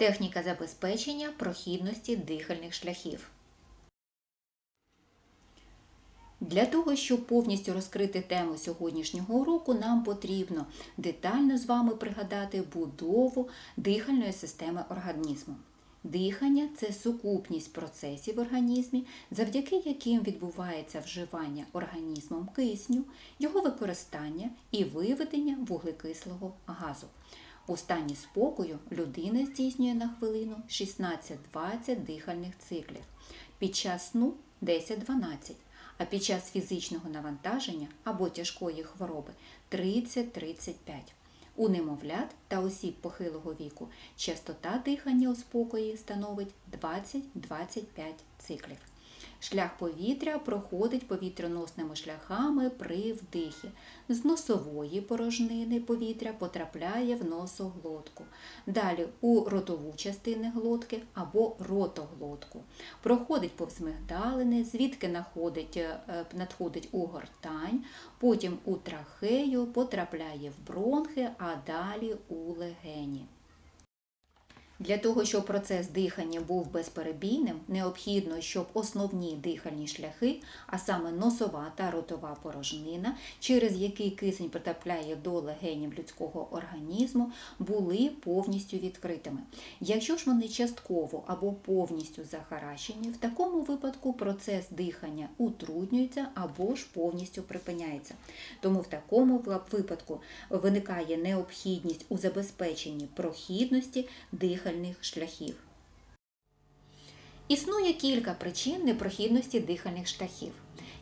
Техніка забезпечення прохідності дихальних шляхів. Для того, щоб повністю розкрити тему сьогоднішнього уроку, нам потрібно детально з вами пригадати будову дихальної системи організму. Дихання це сукупність процесів в організмі, завдяки яким відбувається вживання організмом кисню, його використання і виведення вуглекислого газу. У стані спокою людина здійснює на хвилину 16-20 дихальних циклів, під час сну 10-12, а під час фізичного навантаження або тяжкої хвороби 30-35. У немовлят та осіб похилого віку частота дихання у спокої становить 20-25 циклів. Шлях повітря проходить повітряносними шляхами при вдихі. З носової порожнини повітря потрапляє в носоглотку. Далі у ротову частину глотки або ротоглотку. Проходить повз мигдалини, звідки е, надходить у гортань, потім у трахею, потрапляє в бронхи, а далі у легені. Для того, щоб процес дихання був безперебійним, необхідно, щоб основні дихальні шляхи, а саме носова та ротова порожнина, через які кисень потрапляє до легенів людського організму, були повністю відкритими. Якщо ж вони частково або повністю захаращені, в такому випадку процес дихання утруднюється або ж повністю припиняється. Тому в такому випадку виникає необхідність у забезпеченні прохідності дихальних шляхів. Існує кілька причин непрохідності дихальних шляхів.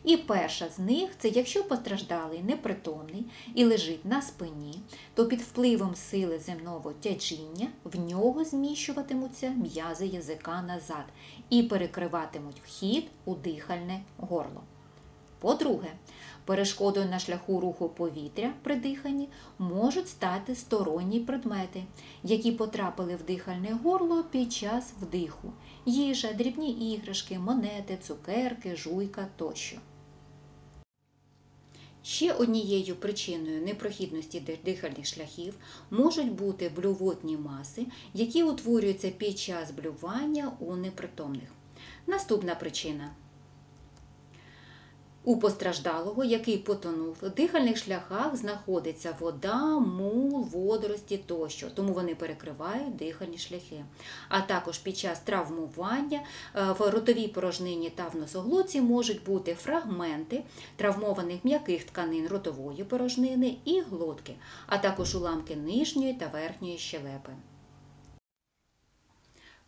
І перша з них це якщо постраждалий непритомний і лежить на спині, то під впливом сили земного тяжіння в нього зміщуватимуться м'язи язика назад і перекриватимуть вхід у дихальне горло. По-друге, перешкодою на шляху руху повітря при диханні можуть стати сторонні предмети, які потрапили в дихальне горло під час вдиху їжа, дрібні іграшки, монети, цукерки, жуйка тощо. Ще однією причиною непрохідності дихальних шляхів можуть бути блювотні маси, які утворюються під час блювання у непритомних. Наступна причина у постраждалого, який потонув, в дихальних шляхах знаходиться вода, мул, водорості тощо, тому вони перекривають дихальні шляхи. А також під час травмування е, в ротовій порожнині та в носоглотці можуть бути фрагменти травмованих м'яких тканин ротової порожнини і глотки, а також уламки нижньої та верхньої щелепи.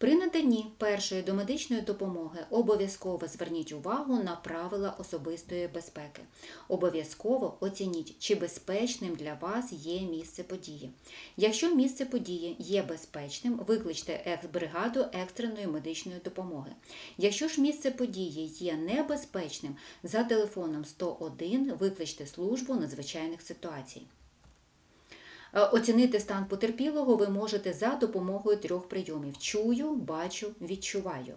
При наданні першої домедичної допомоги обов'язково зверніть увагу на правила особистої безпеки. Обов'язково оцініть, чи безпечним для вас є місце події. Якщо місце події є безпечним, викличте бригаду екстреної медичної допомоги. Якщо ж місце події є небезпечним, за телефоном 101 викличте службу надзвичайних ситуацій. Е, оцінити стан потерпілого ви можете за допомогою трьох прийомів: чую, бачу, відчуваю.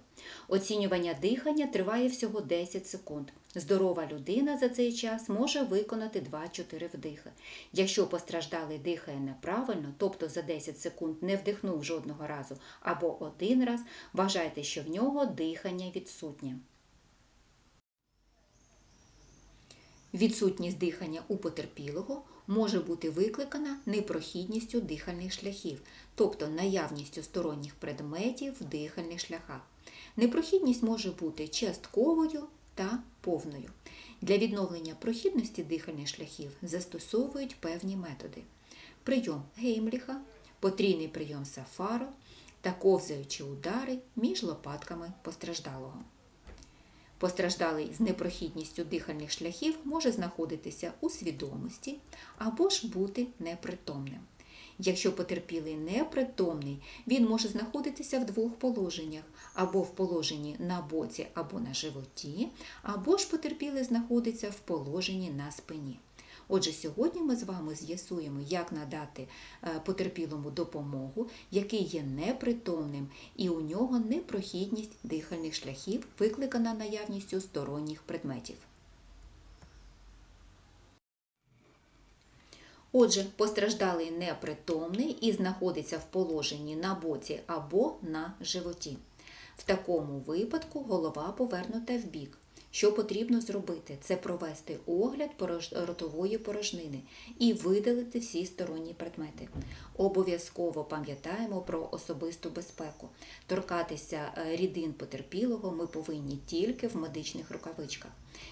Оцінювання дихання триває всього 10 секунд. Здорова людина за цей час може виконати 2-4 вдихи. Якщо постраждалий дихає неправильно, тобто за 10 секунд не вдихнув жодного разу або один раз, вважайте, що в нього дихання відсутнє. Відсутність дихання у потерпілого може бути викликана непрохідністю дихальних шляхів, тобто наявністю сторонніх предметів в дихальних шляхах. Непрохідність може бути частковою та повною. Для відновлення прохідності дихальних шляхів застосовують певні методи: прийом Геймліха, потрійний прийом сафаро та ковзаючі удари між лопатками постраждалого. Постраждалий з непрохідністю дихальних шляхів може знаходитися у свідомості або ж бути непритомним. Якщо потерпілий непритомний, він може знаходитися в двох положеннях, або в положенні на боці або на животі, або ж потерпілий знаходиться в положенні на спині. Отже, сьогодні ми з вами з'ясуємо, як надати е, потерпілому допомогу, який є непритомним, і у нього непрохідність дихальних шляхів, викликана наявністю сторонніх предметів. Отже, постраждалий непритомний і знаходиться в положенні на боці або на животі. В такому випадку голова повернута в бік. Що потрібно зробити? Це провести огляд ротової порожнини і видалити всі сторонні предмети. Обов'язково пам'ятаємо про особисту безпеку. Торкатися е, рідин потерпілого ми повинні тільки в медичних рукавичках.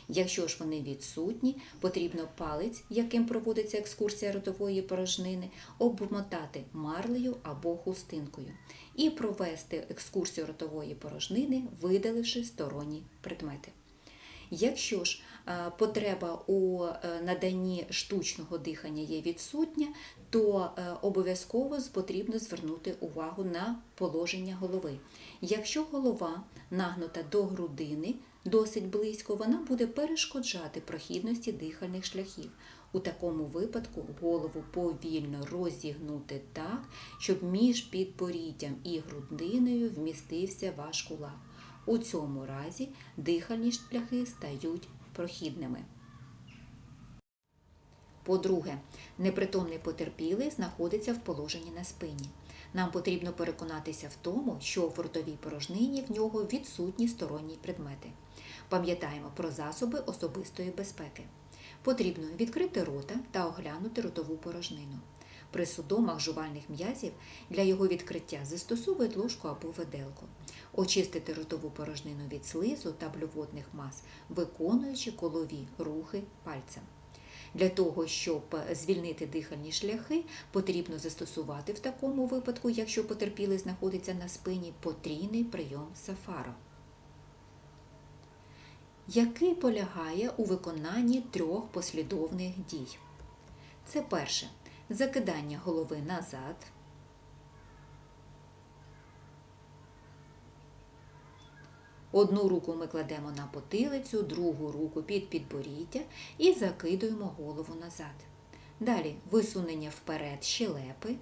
Якщо ж вони відсутні, потрібно палець, яким проводиться екскурсія ротової порожнини, обмотати марлею або хустинкою і провести екскурсію ротової порожнини, видаливши сторонні предмети. Якщо ж е, потреба у е, наданні штучного дихання є відсутня, то е, обов'язково потрібно звернути увагу на положення голови. Якщо голова нагнута до грудини досить близько, вона буде перешкоджати прохідності дихальних шляхів. У такому випадку голову повільно розігнути так, щоб між підборіддям і грудиною вмістився ваш кулак. У цьому разі дихальні шляхи стають прохідними. По-друге, непритомний потерпілий знаходиться в положенні на спині. Нам потрібно переконатися в тому, що в ротовій порожнині в нього відсутні сторонні предмети. Пам'ятаємо про засоби особистої безпеки. Потрібно відкрити рота та оглянути ротову порожнину. При судомах жувальних м'язів для його відкриття застосовують ложку або виделку. Очистити ротову порожнину від слизу та блювотних мас, виконуючи колові рухи пальцем. Для того, щоб звільнити дихальні шляхи, потрібно застосувати в такому випадку, якщо потерпілий знаходиться на спині, потрійний прийом сафара, який полягає у виконанні трьох послідовних дій. Це перше закидання голови назад. Одну руку ми кладемо на потилицю, другу руку під підборіддя і закидуємо голову назад. Далі висунення вперед щелепи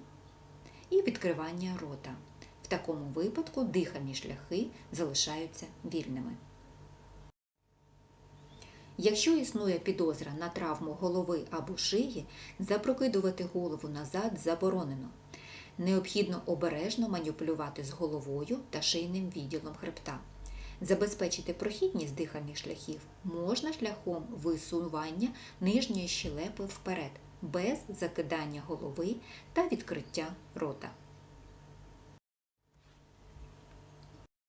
і відкривання рота. В такому випадку дихальні шляхи залишаються вільними. Якщо існує підозра на травму голови або шиї, запрокидувати голову назад заборонено. Необхідно обережно маніпулювати з головою та шийним відділом хребта. Забезпечити прохідність дихальних шляхів можна шляхом висування нижньої щелепи вперед, без закидання голови та відкриття рота.